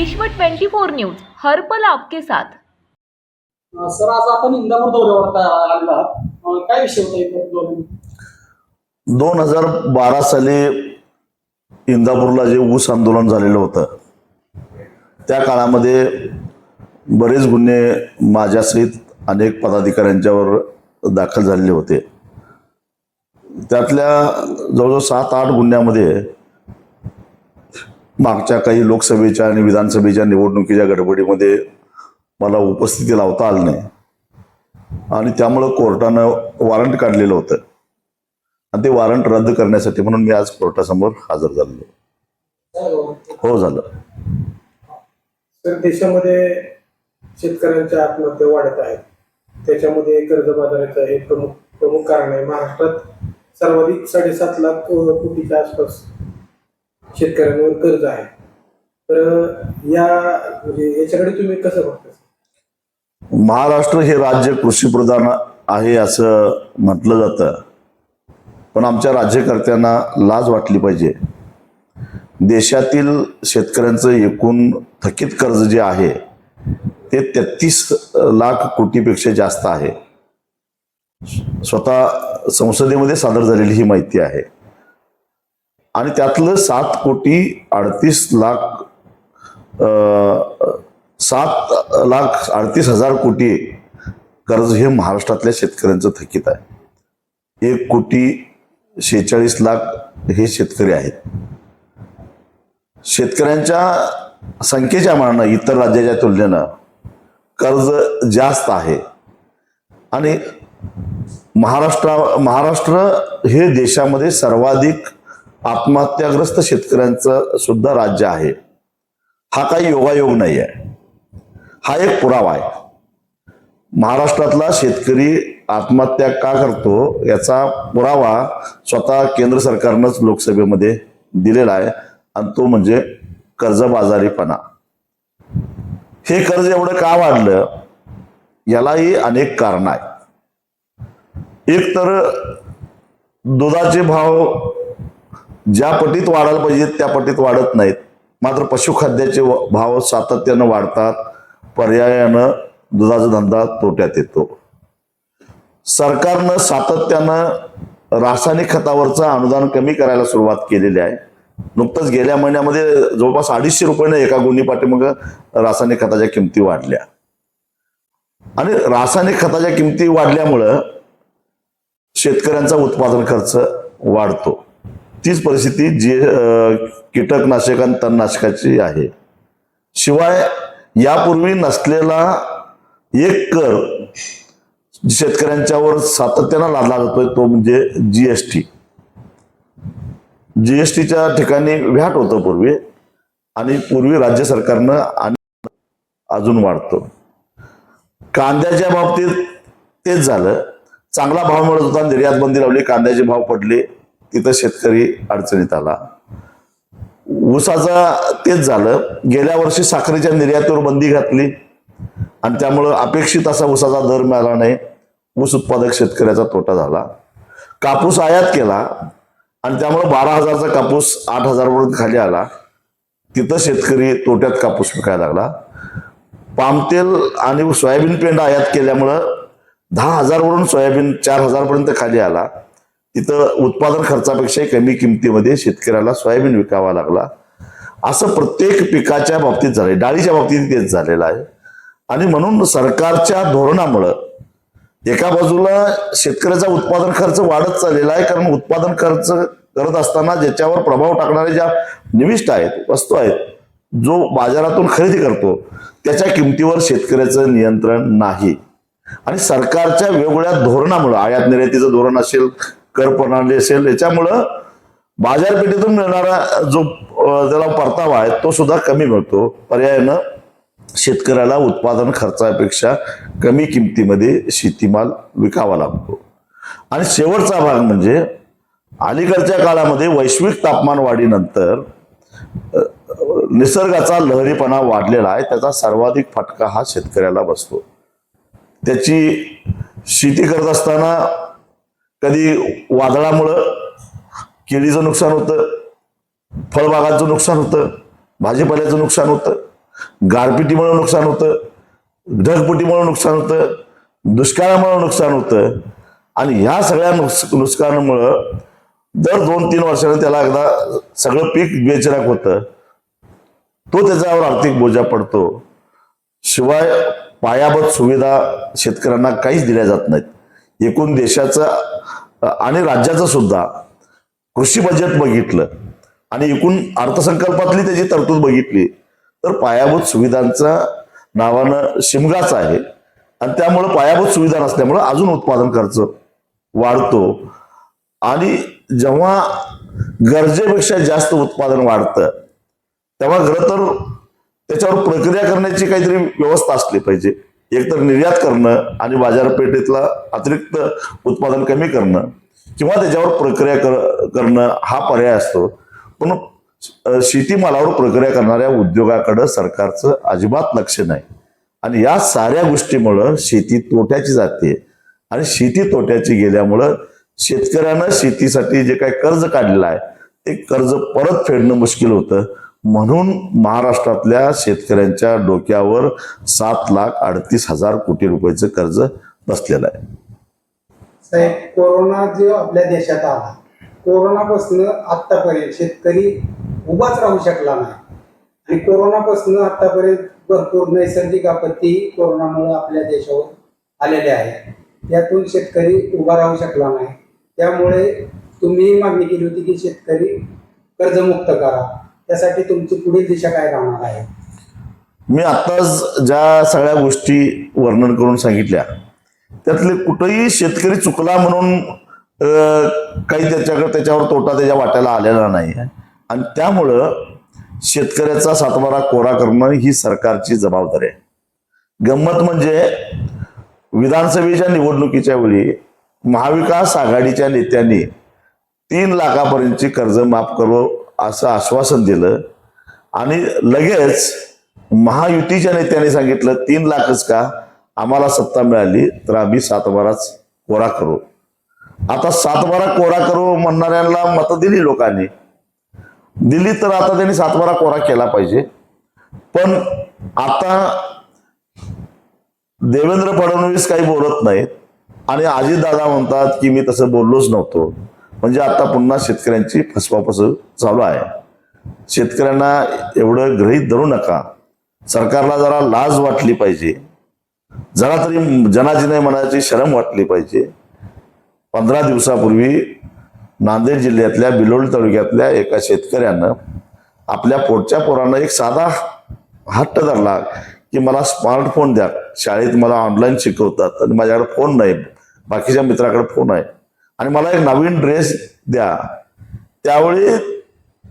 विश्व 24 न्यूज हर्पल आपके साथ. सर आज आपण इंदापूर दौऱ्यावर आलेला आहात. काय विषय होता दोन हजार बारा साली इंदापूरला जे ऊस आंदोलन झालेलं होतं त्या काळामध्ये बरेच गुन्हे माझ्यासहित अनेक पदाधिकाऱ्यांच्यावर दाखल झालेले होते. त्यातल्या जवळजवळ सात आठ गुन्ह्यामध्ये मागच्या काही लोकसभेच्या आणि विधानसभेच्या निवडणुकीच्या गडबडीमध्ये मला उपस्थिती लावता आली नाही. आणि त्यामुळं कोर्टानं वॉरंट काढलेलं होतं. आणि ते वॉरंट रद्द करण्यासाठी म्हणून मी आज कोर्टासमोर हजर झालो हो झालं. तर देशामध्ये शेतकऱ्यांच्या आत्महत्या वाढत आहेत त्याच्यामध्ये कर्जबाजाराचं हे प्रमुख प्रमुख कारण आहे. महाराष्ट्रात सर्वाधिक साडेसात लाख कोटीच्या आसपास शेतकऱ्यांवर कर्ज आहे. तर या म्हणजे याच्याकडे तुम्ही कसं बघता? महाराष्ट्र हे राज्य कृषीप्रधान आहे असं म्हटलं जातं. पण आमच्या राज्यकर्त्यांना लाज वाटली पाहिजे. देशातील शेतकऱ्यांचं एकूण थकीत कर्ज जे आहे ते तेहतीस लाख कोटीपेक्षा जास्त आहे. स्वतः संसदेमध्ये सादर झालेली ही माहिती आहे. आणि त्यातलं सात कोटी अडतीस लाख सात लाख अडतीस हजार कोटी कर्ज हे महाराष्ट्रातल्या शेतकऱ्यांचं थकीत आहे. एक कोटी शेहेचाळीस लाख हे शेतकरी आहेत. शेतकऱ्यांच्या संख्येच्या मानानं इतर राज्याच्या तुलनेनं कर्ज जास्त आहे. आणि महाराष्ट्रा महाराष्ट्र हे देशामध्ये सर्वाधिक आत्महत्याग्रस्त शेतकऱ्यांचं सुद्धा राज्य आहे. हा काही योगायोग नाही आहे हा एक पुरावा आहे. महाराष्ट्रातला शेतकरी आत्महत्या का करतो याचा पुरावा स्वतः केंद्र सरकारनंच लोकसभेमध्ये दिलेला आहे आणि तो म्हणजे कर्जबाजारीपणा. हे कर्ज एवढं का वाढलं? यालाही अनेक कारण आहेत. एक तर दुधाचे भाव ज्या पटीत वाढायला पाहिजे त्या पटीत वाढत नाहीत. मात्र पशुखाद्याचे भाव सातत्यानं वाढतात. पर्यायानं दुधाचा धंदा तोट्यात येतो. सरकारनं सातत्यानं रासायनिक खतावरचं अनुदान कमी करायला सुरुवात केलेली आहे. नुकतंच गेल्या महिन्यामध्ये जवळपास अडीचशे रुपयानं एका गुन्हे पाठीमाग रासायनिक खताच्या किमती वाढल्या. आणि रासायनिक खताच्या किमती वाढल्यामुळं शेतकऱ्यांचा उत्पादन खर्च वाढतो. तीच परिस्थिती जी अं, कीटकनाशक आणि तणनाशकाची आहे. शिवाय यापूर्वी नसलेला एक कर शेतकऱ्यांच्यावर सातत्यानं लादला जातोय तो म्हणजे जीएसटी जीएसटीच्या ठिकाणी व्हॅट होतं पूर्वी आणि पूर्वी राज्य सरकारनं आणि अजून वाढतो. कांद्याच्या बाबतीत तेच झालं. चांगला भाव मिळत होता निर्यात बंदी लावली कांद्याचे भाव पडले. तिथं शेतकरी अडचणीत आला. ऊसाचा तेच झालं. गेल्या वर्षी साखरेच्या निर्यातीवर बंदी घातली. आणि त्यामुळं अपेक्षित असा ऊसाचा दर मिळाला नाही. ऊस उत्पादक शेतकऱ्याचा तोटा झाला. कापूस आयात केला. आणि त्यामुळे बारा हजारचा कापूस आठ हजारपर्यंत खाली आला. तिथं शेतकरी तोट्यात कापूस विकायला लागला. पामतेल आणि सोयाबीन पेंड आयात केल्यामुळं दहा हजारवरून सोयाबीन चार हजारपर्यंत खाली आला. तिथं उत्पादन खर्चापेक्षा कमी किमतीमध्ये शेतकऱ्याला सोयाबीन विकावा लागला. असं प्रत्येक पिकाच्या बाबतीत झालंय. डाळीच्या बाबतीत तेच झालेलं आहे. आणि म्हणून सरकारच्या धोरणामुळं एका बाजूला शेतकऱ्याचा उत्पादन खर्च वाढत चाललेला आहे. कारण उत्पादन खर्च करत असताना ज्याच्यावर प्रभाव टाकणारे ज्या निविष्ट आहेत वस्तू आहेत जो बाजारातून खरेदी करतो त्याच्या किमतीवर शेतकऱ्याचं नियंत्रण नाही. आणि सरकारच्या वेगवेगळ्या धोरणामुळं आयात निर्यातीचं धोरण असेल कर प्रणाली असेल याच्यामुळं बाजारपेठेतून मिळणारा जो त्याला परतावा आहे तो सुद्धा कमी मिळतो. पर्यायानं शेतकऱ्याला उत्पादन खर्चापेक्षा कमी किमतीमध्ये शेतीमाल विकावा लागतो. आणि शेवटचा भाग म्हणजे अलीकडच्या काळामध्ये वैश्विक तापमान वाढीनंतर निसर्गाचा लहरीपणा वाढलेला आहे त्याचा सर्वाधिक फटका हा शेतकऱ्याला बसतो. त्याची शेती करत असताना कधी वादळामुळं केळीचं नुकसान होतं फळबागांचं नुकसान होतं भाजीपाल्याचं नुकसान होतं गारपिटीमुळे नुकसान होतं ढगफुटीमुळे नुकसान होतं दुष्काळामुळे नुकसान होतं. आणि ह्या सगळ्या नुकस नुकसानामुळं दर दोन तीन वर्षानं त्याला एकदा सगळं पीक बेचराक होतं. तो त्याच्यावर आर्थिक बोजा पडतो. शिवाय पायाभूत सुविधा शेतकऱ्यांना काहीच दिल्या जात नाहीत. एकूण देशाचं आणि राज्याचं सुद्धा कृषी बजेट बघितलं आणि एकूण अर्थसंकल्पातली त्याची तरतूद बघितली तर पायाभूत सुविधांचा नावानं शिमगाच आहे. आणि त्यामुळं पायाभूत सुविधा नसल्यामुळं अजून उत्पादन खर्च वाढतो. आणि जेव्हा गरजेपेक्षा जास्त उत्पादन वाढतं तेव्हा खरं तर त्याच्यावर प्रक्रिया करण्याची काहीतरी व्यवस्था असली पाहिजे. एकतर निर्यात करणं आणि बाजारपेठेतला अतिरिक्त उत्पादन कमी करणं किंवा त्याच्यावर प्रक्रिया कर करणं हा पर्याय असतो. पण शेतीमालावर प्रक्रिया करणाऱ्या उद्योगाकडं सरकारचं अजिबात लक्ष नाही. आणि या साऱ्या गोष्टीमुळं शेती तोट्याची जाते. आणि शेती तोट्याची गेल्यामुळं शेतकऱ्यानं शेतीसाठी जे काही कर्ज काढलेलं आहे ते कर्ज परत फेडणं मुश्किल होतं. म्हणून महाराष्ट्रातल्या शेतकऱ्यांच्या डोक्यावर सात लाख अडतीस हजार कोटी रुपयाचं कर्ज बसलेलं आहे. साहेब कोरोना जो आपल्या देशात आला कोरोनापासून आतापर्यंत शेतकरी उभाच राहू शकला नाही. आणि कोरोनापासून आतापर्यंत भरपूर नैसर्गिक आपत्ती कोरोनामुळे आपल्या देशावर आलेल्या आहेत. यातून शेतकरी उभा राहू शकला नाही. त्यामुळे तुम्ही मागणी केली होती की शेतकरी कर्जमुक्त करा. त्यासाठी तुमची पुढील दिशा काय राहणार आहे? मी आत्ताच ज्या सगळ्या गोष्टी वर्णन करून सांगितल्या त्यातले कुठंही शेतकरी चुकला म्हणून काही त्याच्याकडे त्याच्यावर तोटा त्याच्या वाट्याला आलेला नाही. आणि त्यामुळं शेतकऱ्याचा सातबारा कोरा करणं ही सरकारची जबाबदारी आहे. गंमत म्हणजे विधानसभेच्या निवडणुकीच्या वेळी महाविकास आघाडीच्या नेत्यांनी तीन लाखापर्यंतची कर्ज माफ करू असं आश्वासन दिलं. आणि लगेच महायुतीच्या नेत्याने सांगितलं तीन लाखच का? आम्हाला सत्ता मिळाली तर आम्ही सातबाराच कोरा करू. आता सातबारा कोरा करू म्हणणाऱ्यांना मतं दिली लोकांनी. दिली तर आता त्यांनी सातबारा कोरा केला पाहिजे. पण आता देवेंद्र फडणवीस काही बोलत नाहीत. आणि अजितदादा म्हणतात की मी तसं बोललोच नव्हतो. म्हणजे आता पुन्हा शेतकऱ्यांची फसवाफस चालू आहे. शेतकऱ्यांना एवढं गृहीत धरू नका. सरकारला जरा लाज वाटली पाहिजे. जरा तरी जनाजिने मनाची शरम वाटली पाहिजे. पंधरा दिवसापूर्वी नांदेड जिल्ह्यातल्या बिलोली तालुक्यातल्या एका शेतकऱ्यानं आपल्या पोटच्या पोरानं एक साधा हट्ट धरला की मला स्मार्टफोन द्या. शाळेत मला ऑनलाईन शिकवतात आणि माझ्याकडे फोन नाही. बाकीच्या मित्राकडे फोन आहे. आणि मला एक नवीन ड्रेस द्या. त्यावेळी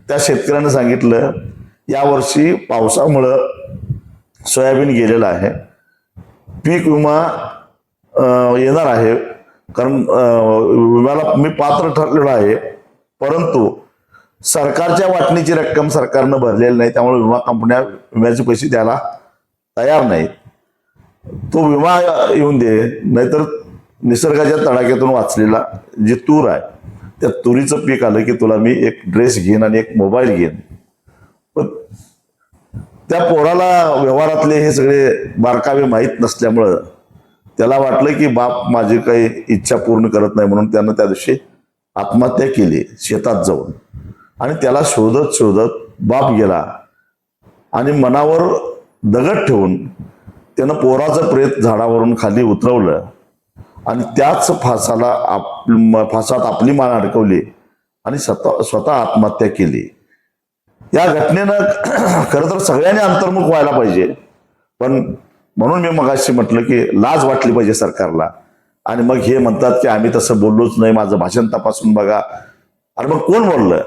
त्या शेतकऱ्यानं सांगितलं यावर्षी पावसामुळं सोयाबीन गेलेलं आहे. पीक विमा येणार आहे. कारण विम्याला मी पात्र ठरलेलो आहे. परंतु सरकारच्या वाटणीची रक्कम सरकारनं भरलेली नाही. त्यामुळे विमा कंपन्या विम्याचे पैसे द्यायला तयार नाहीत. तो विमा येऊन दे. नाहीतर निसर्गाच्या तडाख्यातून वाचलेला जे तूर आहे त्या तुरीचं पीक आलं की तुला मी एक ड्रेस घेईन आणि एक मोबाईल घेईन. पण त्या पोराला व्यवहारातले हे सगळे बारकावे माहीत नसल्यामुळं त्याला वाटलं की बाप माझी काही इच्छा पूर्ण करत नाही म्हणून त्यानं त्या दिवशी आत्महत्या केली शेतात जाऊन. आणि त्याला शोधत शोधत बाप गेला आणि मनावर दगड ठेवून त्यानं पोराचं प्रेत झाडावरून खाली उतरवलं. आणि त्याच फासाला आप म- फासात आपली मान अडकवली आणि स्वतः स्वतः आत्महत्या केली. या घटनेनं खरं तर सगळ्यांनी अंतर्मुख व्हायला पाहिजे. पण म्हणून मी मगाशी म्हटलं की लाज वाटली पाहिजे सरकारला. आणि मग हे म्हणतात की आम्ही तसं बोललोच नाही माझं भाषण तपासून बघा. अरे मग कोण बोललं?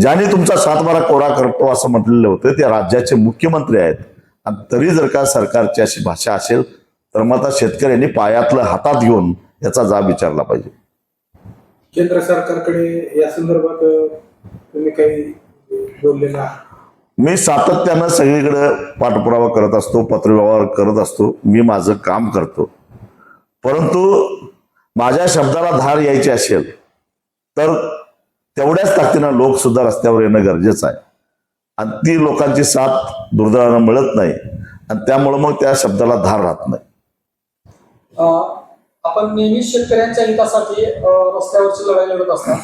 ज्याने तुमचा सातबारा कोरा करतो असं म्हटलेलं होतं ते राज्याचे मुख्यमंत्री आहेत. आणि तरी जर का सरकारची अशी भाषा असेल तर मग आता शेतकऱ्यांनी पायातलं हातात घेऊन याचा जाब विचारला पाहिजे. केंद्र सरकारकडे या संदर्भात तुम्ही काही बोललेलं मी सातत्यानं सगळीकडे पाठपुरावा करत असतो पत्रव्यवहार करत असतो मी माझं काम करतो. परंतु माझ्या शब्दाला धार यायची असेल तर तेवढ्याच ताकदीनं लोक सुद्धा रस्त्यावर येणं गरजेचं आहे. आणि ती लोकांची साथ दुर्दैवानं मिळत नाही. आणि त्यामुळं मग त्या शब्दाला धार राहत नाही. आपण नेहमी शेतकऱ्यांच्या हितासाठी रस्त्यावरची लढाई लढत असतात.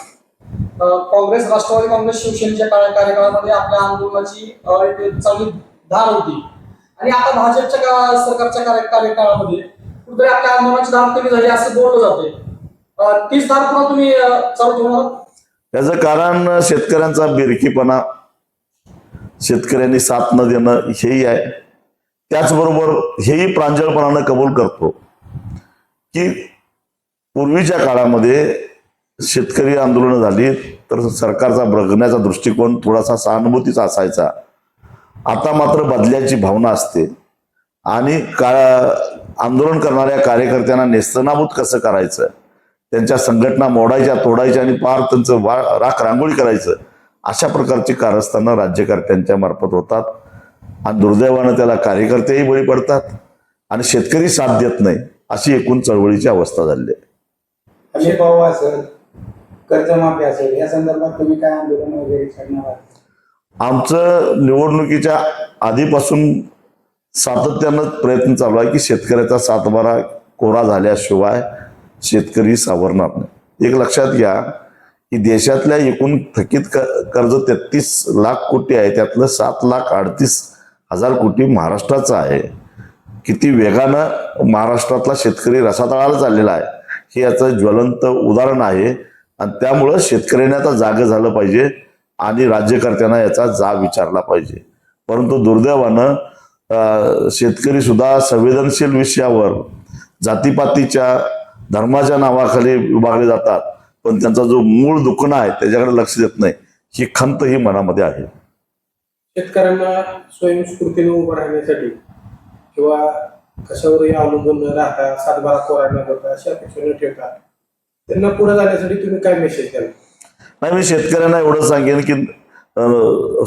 काँग्रेस राष्ट्रवादी काँग्रेस शिवसेनेच्या काळा कार्यकाळामध्ये आपल्या आंदोलनाची चांगली धार होती. आणि आता भाजपच्या सरकारच्या कार्यकाळामध्ये कुठेतरी आपल्या आंदोलनाची धार कमी झाली असं बोललं जाते. तीच धार पुन्हा तुम्ही चालू ठेवणार त्याचं कारण शेतकऱ्यांचा बिरकीपणा शेतकऱ्यांनी साथ न देणं हेही आहे. त्याचबरोबर हेही प्रांजळपणानं कबूल करतो. की पूर्वीच्या काळामध्ये शेतकरी आंदोलनं झाली तर सरकारचा बघण्याचा दृष्टिकोन थोडासा सहानुभूतीचा असायचा. आता मात्र बदल्याची भावना असते. आणि का आंदोलन करणाऱ्या कार्यकर्त्यांना नेस्तनाबूत कसं करायचं? त्यांच्या संघटना मोडायच्या तोडायच्या आणि पार त्यांचं वा राख रांगोळी करायचं अशा प्रकारची कारस्थानं राज्यकर्त्यांच्या मार्फत होतात. आणि दुर्दैवानं त्याला कार्यकर्तेही बळी पडतात. आणि शेतकरी साथ देत नाही. अशी एकूण चळवळीची अवस्था झाली आहे. हमी भाव असेल कर्जमाफी असेल या संदर्भात तुम्ही काय आंदोलन वगैरे करणार आहात? आमचं निवडणुकीच्या आधीपासून सातत्यानं प्रयत्न चालू आहे की शेतकऱ्याचा सातबारा कोरा झाल्याशिवाय शेतकरी सावरणार नाही. एक लक्षात घ्या की देशातल्या एकूण थकीत कर्ज तेहतीस लाख कोटी आहे त्यातलं सात लाख अडतीस हजार कोटी महाराष्ट्राचं आहे. किती वेगानं महाराष्ट्रातला शेतकरी रसातळाला चाललेला आहे हे याचं ज्वलंत उदाहरण आहे. आणि त्यामुळं शेतकऱ्यांना आता जागं झालं पाहिजे आणि राज्यकर्त्यांना याचा जाब विचारला पाहिजे. परंतु दुर्दैवानं शेतकरीसुद्धा शेतकरी सुद्धा संवेदनशील विषयावर जातीपातीच्या धर्माच्या नावाखाली विभागले जातात पण त्यांचा जो मूळ दुखणं आहे त्याच्याकडे लक्ष देत नाही ही खंत ही मनामध्ये आहे. शेतकऱ्यांना स्वयंस्फूर्तीने उभं राहण्यासाठी किंवा कशावरही अवलंबून न राहता सातबारा कोरा न करता अशा अपेक्षा न ठेवता त्यांना पुढे जाण्यासाठी तुम्ही काय मेसेज द्याल? नाही मी शेतकऱ्यांना एवढं सांगेन की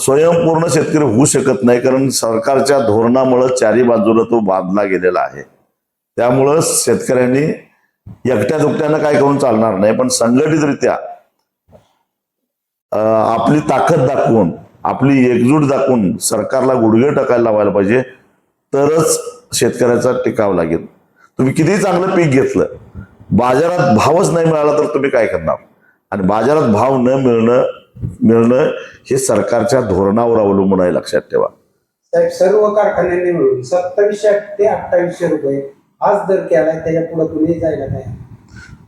स्वयंपूर्ण शेतकरी होऊ शकत नाही कारण सरकारच्या धोरणामुळं चारी बाजूला तो बांधला गेलेला आहे. त्यामुळं शेतकऱ्यांनी एकट्या दुकट्यानं काय करून चालणार नाही पण संघटितरित्या आपली ताकद दाखवून आपली एकजूट दाखवून सरकारला गुडघे टाकायला लावायला पाहिजे. तरच शेतकऱ्याचा टिकाव लागेल. तुम्ही कितीही चांगलं पीक घेतलं बाजारात भावच नाही मिळाला तर तुम्ही काय करणार? आणि बाजारात भाव न मिळणं मिळणं हे सरकारच्या धोरणावर अवलंबून आहे लक्षात ठेवा. साहेब सर्व कारखान्यांनी मिळून सत्तावीसशे ते अठ्ठावीसशे रुपये आज दर केलाय त्याच्या पुढे कुणीही जायला नाही.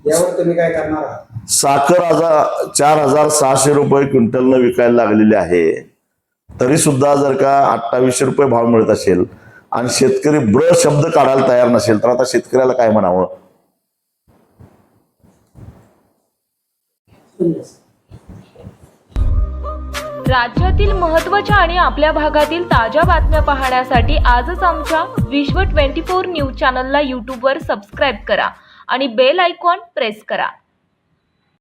यावर तुम्ही काय करणार आहात? साखर हजार चार हजार सहाशे रुपये क्विंटलनं विकायला लागलेली आहे. तरी सुद्धा जर का अठ्ठावीसशे रुपये भाव मिळत असेल आणि शेतकरी ब्र शब्द काढायला तयार नसेल तर आता शेतकऱ्याला काय म्हणावं? राज्यातील महत्त्वाच्या आणि आपल्या भागातील ताज्या बातम्या पाहण्यासाठी आजच आमच्या विश्व 24 न्यूज चॅनलला यूट्यूबवर सबस्क्राईब करा आणि बेल आयकॉन प्रेस करा.